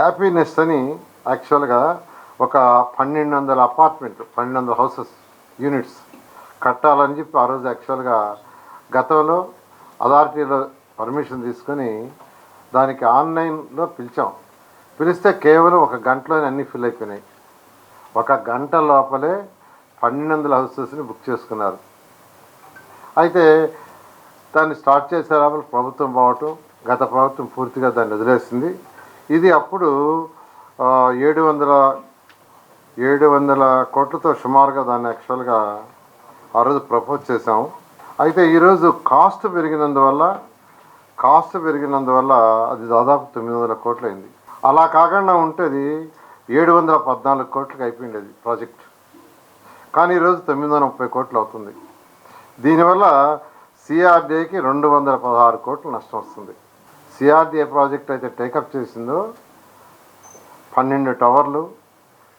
Happiness అని యాక్చువల్గా ఒక పన్నెండు వందల అపార్ట్మెంట్ పన్నెండు వందల హౌసెస్ యూనిట్స్ కట్టాలని చెప్పి ఆ రోజు యాక్చువల్గా గతంలో అథారిటీలో పర్మిషన్ తీసుకొని దానికి ఆన్లైన్లో పిలిచాం. పిలిస్తే కేవలం ఒక గంటలోనే అన్నీ ఫిల్ అయిపోయినాయి. ఒక గంట లోపలే పన్నెండు వందల హౌసెస్ని బుక్ చేసుకున్నారు. అయితే దాన్ని స్టార్ట్ చేసే లోపల ప్రభుత్వం పోవటం గత ప్రభుత్వం పూర్తిగా దాన్ని వదిలేసింది. ఇది అప్పుడు ఏడు వందల ఏడు వందల కోట్లతో సుమారుగా దాన్ని యాక్చువల్గా ఆ రోజు ప్రపోజ్ చేసాం అయితే ఈరోజు కాస్ట్ పెరిగినందువల్ల కాస్ట్ పెరిగినందువల్ల అది దాదాపు తొమ్మిది వందల కోట్లు అయింది అలా కాకుండా ఉంటేది ఏడు వందల పద్నాలుగు కోట్లకి అయిపోయింది అది ప్రాజెక్ట్ కానీ ఈరోజు తొమ్మిది వందల ముప్పై కోట్లు అవుతుంది. దీనివల్ల సిఆర్డీఏకి రెండు వందల పదహారు కోట్లు నష్టం వస్తుంది. సిఆర్డీఏ ప్రాజెక్ట్ అయితే టేకప్ చేసిందో పన్నెండు టవర్లు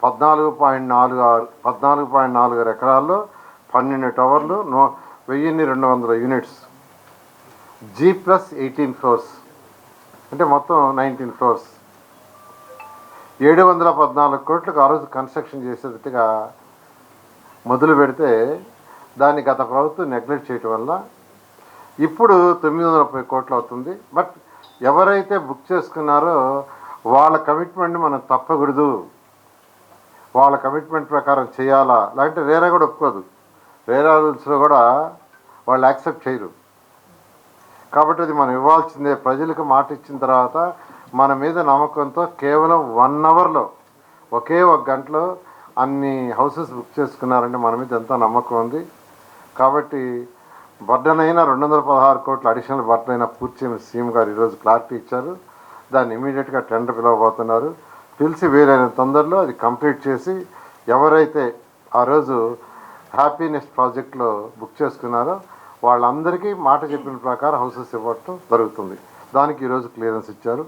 పద్నాలుగు పాయింట్ నాలుగు ఆరు పద్నాలుగు పాయింట్ నాలుగు ఎకరాల్లో పన్నెండు టవర్లు నో వెయ్యిన్ని రెండు వందల units. G plus eighteen floors. అంటే మొత్తం నైన్టీన్ ఫ్లోర్స్. ఏడు వందల పద్నాలుగు కోట్లకు ఆ రోజు కన్స్ట్రక్షన్ చేసేటట్టుగా మొదలు పెడితే దాన్ని గత ప్రభుత్వం నెగ్లెక్ట్ చేయటం వల్ల ఇప్పుడు తొమ్మిది వందల ముప్పై కోట్లు అవుతుంది. బట్ ఎవరైతే బుక్ చేసుకున్నారో వాళ్ళ కమిట్మెంట్ మనం తప్పకూడదు. వాళ్ళ కమిట్మెంట్ ప్రకారం చేయాలా? లేదంటే రేరా కూడా ఒప్పుకోదు. రేరా రూల్స్లో కూడా వాళ్ళు యాక్సెప్ట్ చేయరు. కాబట్టి అది మనం ఇవ్వాల్సిందే. ప్రజలకు మాట ఇచ్చిన తర్వాత మన మీద నమ్మకంతో కేవలం వన్ అవర్లో ఒకే ఒక గంటలో అన్ని హౌసెస్ బుక్ చేసుకున్నారంటే మన మీద ఎంతో నమ్మకం ఉంది. కాబట్టి బర్డన్ అయినా రెండు వందల పదహారు కోట్ల అడిషనల్ బర్డన్ అయినా పూర్తి చేయమని సీఎం గారు ఈరోజు క్లారిటీ ఇచ్చారు. దాన్ని ఇమీడియట్గా టెండర్ పిలవబోతున్నారు. పిలిచి వీలైన తొందరలో అది కంప్లీట్ చేసి ఎవరైతే ఆ రోజు హ్యాపీనెస్ ప్రాజెక్ట్లో బుక్ చేసుకున్నారో వాళ్ళందరికీ మాట చెప్పిన ప్రకారం హౌసెస్ ఇవ్వటం జరుగుతుంది. దానికి ఈరోజు క్లియరెన్స్ ఇచ్చారు.